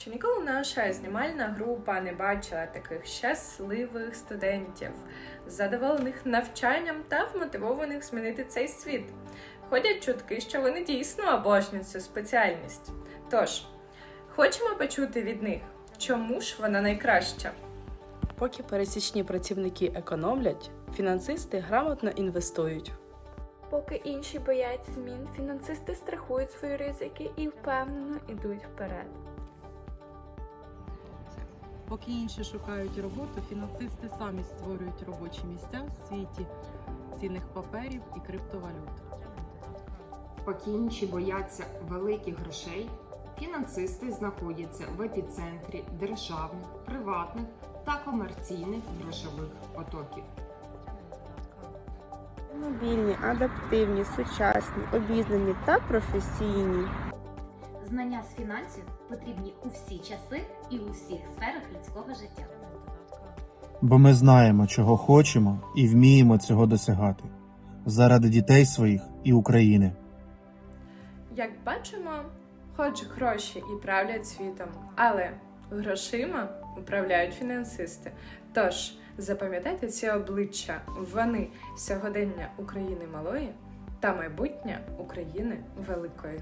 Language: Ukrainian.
що ніколи наша знімальна група не бачила таких щасливих студентів, задоволених навчанням та вмотивованих змінити цей світ. Ходять чутки, що вони дійсно обожнюють цю спеціальність. Тож, хочемо почути від них, чому ж вона найкраща. Поки пересічні працівники економлять, фінансисти грамотно інвестують. Поки інші бояться змін, фінансисти страхують свої ризики і впевнено йдуть вперед. Поки інші шукають роботу, фінансисти самі створюють робочі місця в світі цінних паперів і криптовалют. Поки інші бояться великих грошей, фінансисти знаходяться в епіцентрі державних, приватних та комерційних грошових потоків. Мобільні, адаптивні, сучасні, обізнані та професійні. Знання з фінансів потрібні у всі часи і у всіх сферах людського життя. Бо ми знаємо, чого хочемо, і вміємо цього досягати заради дітей своїх і України. Як бачимо, хоч гроші і правлять світом, але грошима управляють фінансисти. Тож запам'ятайте ці обличчя, вони сьогодення України малої та майбутнє України великої.